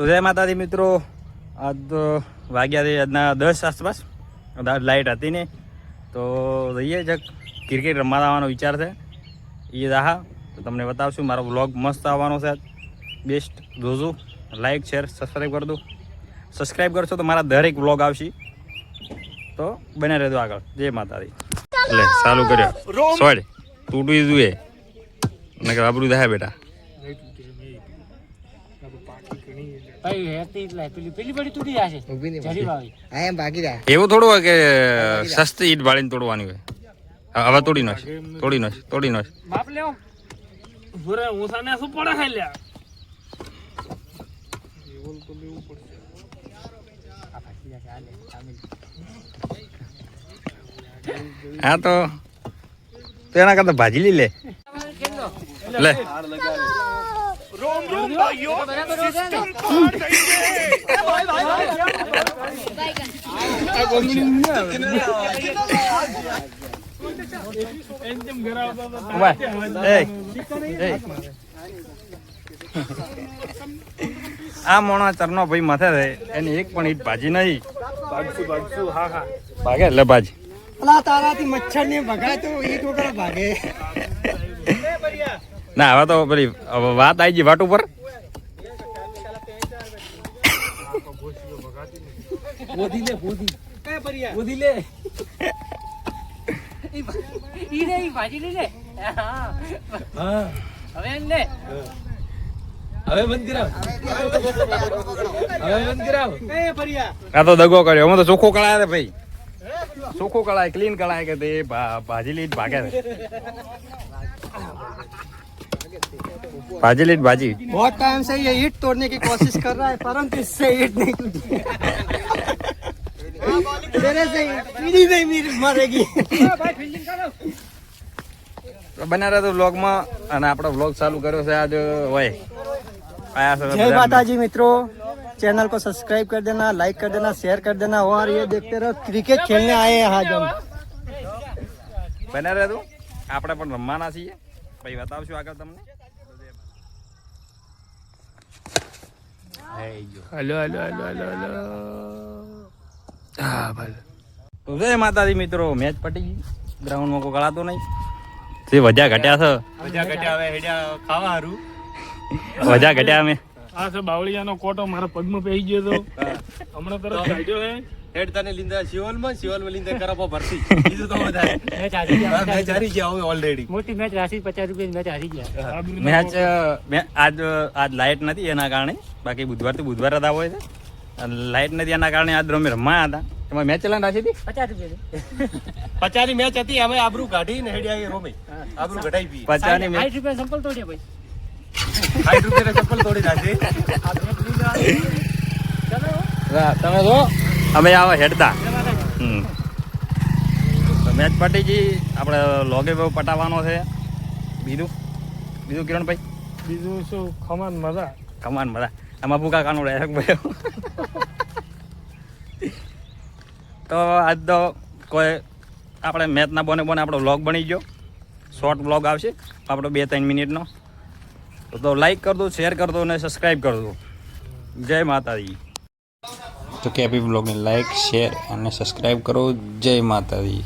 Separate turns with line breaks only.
તો જય માતાજી મિત્રો. આજ તો વાગ્યા છે આજના દસ આસપાસ. લાઇટ હતી ને. તો જઈએ જ ક્રિકેટ રમવા આવવાનો વિચાર છે. એ રાહા તો તમને બતાવશું. મારો વ્લોગ મસ્ત આવવાનો છે બેસ્ટ જોજો. લાઇક શેર સબસ્ક્રાઈબ કરી દો. સબસ્ક્રાઈબ કરશો તો મારા દરેક વ્લોગ આવશે. તો બને રહેજો આગળ. જય માતાજી. એટલે ચાલુ કર્યો. સોડ. તૂટવી જોઈએ. નકર આબરું થાય બેટા
ભાઈ હેતી એટલે પેલી પેલી બડી તૂટી જશે
ઊભી નહીં
જરી વાવી
આ એમ ભાગી રહ્યા
એવું થોડું હોય કે સસ્તી ઈટ બાળીને તોડવાની હોય? હવે તોડી નાખ તોડી નાખ તોડી નાખ
બાપ લેવો ભૂરે ઊંસાને શું પડે હે
તો તો એના કરતા ભાજી લઈ લે. લે? ઊભા. એય, એય. આ મોણા ચરનો ભાઈ માથે રહે એની એક પણ ઈટ ભાજી નહીં ભાગે એટલે ભાજી
અલા તારાથી મચ્છર ને ભગાય તો ઈટ વગર ભાગે
ના, હવે તો પેલી વાત આવી ગઈ વાટ ઉપર. આ તો દગો કર્યો. હું તો ચોખ્ખો કળાય ભાઈ. ચોખ્ખો કળાય ક્લીન કળાય કે તે ભાજી લઈ ભાગે છે ભાજી લીટ ભાજી
बहुत टाइम से ये ईट तोड़ने की कोशिश कर रहा है परंतु इससे ईट नहीं टूटी मेरे से पीढ़ी नहीं मेरी मरेगी
તો બના રહે તો વ્લોગમાં અને આપણો વ્લોગ ચાલુ કર્યો છે આજ હોય આયા છે
जय
બધા
माता जी मित्रों चैनल को सब्सक्राइब कर देना लाइक कर देना शेयर कर देना और ये देखते रहो क्रिकेट खेलने आए हैं आज हम
બના રહે તું આપણે પણ રમવાના છીએ પછી બતાવશું આગળ તમને?
Hello hello hello hello hello. હા ભલે.
તો જય માતાજી મિત્રો મેચ પટી ગઈ. ગ્રાઉન્ડમાં કોઈ ગળાતો નહીં. તે વજા ઘટ્યા છે.
મજા ઘટ્યા હવે હેડ્યા ખાવા હારું
વજા ઘટ્યા અમે.
આ છે બાવળિયાનો કોટો મારા પગમાં પહેરી ગયો તો. હમણાં તરફ કાઢ્યો હે.
હેડ તને લીંદા શિવલમાં શિવલમાં લીંદા કરાપો ભરતી. બીજું તો વધારે
મેચ હારી ગયા
મેચ હારી ગયા હવે ઓલરેડી
મોટી મેચ રાશી પચાસ રૂપિયા મેચ હારી ગયા.
મેચ આજ આજ લાઇટ નથી એના કારણે. બાકી બુધવાર તો બુધવાર હતા હોય છે. અને લાઇટ નથી એના કારણે આજ અમે રમાયા હતા. એમાં મેચ ચલાન રાખી હતી?
પચાસ રૂપિયા
પચાની મેચ હતી અમે આબરૂ કાઢી ને હેડી આવી રોમે. આબરૂ ઘટાઈ પી
પચાની મેચ
રૂપિયા સંપલ તોડ્યા ભાઈ
સાઠ રૂપિયા ચપ્પલ તોડી નાખી.
તમે જો. અમે આવા હેડતા. તો મેચ પટી ગઈ આપણે લોગે પટાવવાનો છે. બીજું? બીજું કિરણભાઈ?
બીજું શું? ખમાન મજા.
ખમાન મજા. આમાં ભૂકા કાનો ડાયરેક્ટ ભાઈ. તો આજ તો કોઈ આપણે મેચના બોને બોને આપણો વ્લોગ બની ગયો. શોર્ટ વ્લોગ આવશે આપણો બે ત્રણ મિનિટનો. તો તો લાઈક કરજો શેર કરજો અને સબસ્ક્રાઈબ કરજો. જય માતાજી. તો કેપી બ્લોગને લાઈક શેર અને સબસ્ક્રાઈબ કરો. જય માતાજી.